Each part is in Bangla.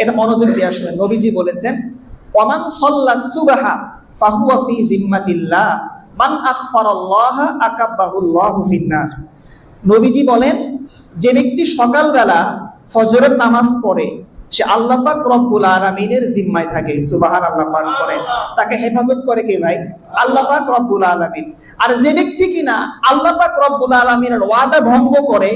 এটা মনোযোগ দিয়ে আসলে নবীজি বলেছেন সল্লা সুবাহা ফাহুয়া ফি জিম্মাতিল্লাহ, মান আখফারাল্লাহ আকাব্বাহুল্লাহু ফিন্নার। নবীজি বলেন, যে ব্যক্তি সকালবেলা ফজরের নামাজ পড়ে, সে আল্লাহ পাক রব্বুল আলামিনের জিম্মায় থাকে। সুবাহান আল্লাহ পাক করে তাকে হেফাজত করে কে ভাই? আল্লাহ পাক রব্বুল আলামিন। আর যে ব্যক্তি কিনা আল্লাহ পাক রব্বুল আলামিনের ওয়াদা ভঙ্গ করে,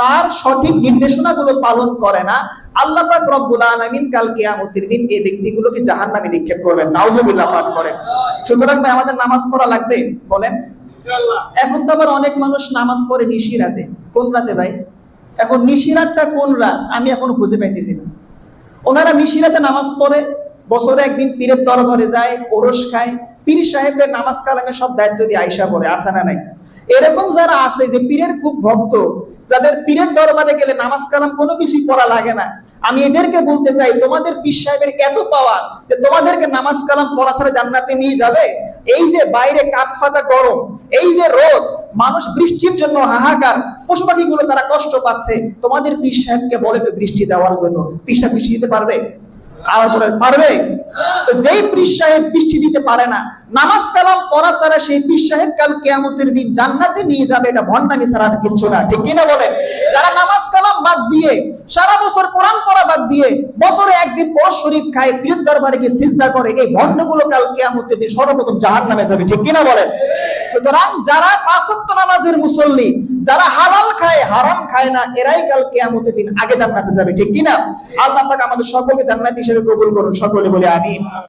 তার সঠিক নির্দেশনাগুলো পালন করে না আল্লাহ পাক রব্বুল আলামিন কাল কিয়ামতের দিন এই ব্যক্তিগুলোকে জাহান্নামে নিক্ষেপ করবেন। নাউজুবিল্লাহ পাক করেন। সুতরাং ভাই আমাদের নামাজ পড়া লাগবে? বলেন। এখন তো আবার অনেক মানুষ নামাজ পড়ে নিশি রাতে। কোন রাতে ভাই? এখন নিশি রাতটা কোন রাত? আমি এখন খুঁজে পাইতেছি না। ওনারা নিশি রাতে নামাজ পড়ে বছরে একদিন পীরের দরবারে যায় ওরস খায়। পীর সাহেবদের নামাজ কালামের সব দায়িত্ব দিয়ে আইসা পড়ে আসা না নাই। এরকম যারা আছে যে পীরের খুব ভক্ত, যাদের পীরের দরবারে গেলে নামাজ কালাম কোনো কিছুই পড়া লাগে না, আমি এদেরকে বলতে চাই, তোমাদের পীর সাহেবের এত পাওয়ার যে তোমাদেরকে নামাজ কালাম পড়া ছাড়া জান্নাতে নিয়ে যাবে? এই যে বাইরে কাঠফাটা গরম, এই যে রোদ, মানুষ বৃষ্টির জন্য হাহাকার পশু পাখিগুলো তারা কষ্ট পাচ্ছে, তোমাদের পীর সাহেবকে বলে বৃষ্টি দেওয়ার জন্য। পীর সাহেব বৃষ্টি দিতে পারবে? আর পারবে যেই পীর সাহেব বৃষ্টি দিতে পারে না, নামাজ কালাম পড়া ছাড়া সেই পীর সাহেব কাল কেয়ামতের দিন জান্নাতে নিয়ে যাবে, এটা ছাড়া আর না। ঠিক কিনা বলেন? যারা নামাজ কালাম বাদ দিয়ে, সারা বছর কোরআন পড়া বাদ দিয়ে, বছরে একদিন পর শরীফ খায় দরবারে গিয়ে করে, এই ভণ্ডগুলো কাল কেয়ামতের দিন সর্বপ্রথম জাহান্নামে যাবে। ঠিক কিনা বলেন? সুতরাং যারা পাঁচ নামাজের মুসল্লি, যারা হালাল খায়, হারাম খায় না, এরাই কাল কেয়ামতের দিন আগে জান্নাতে যাবে, ঠিক কিনা? আল্লাহ পাক আমাদের সকলকে জান্নাত হিসেবে কবুল করুন, সকলে বলে আমিন।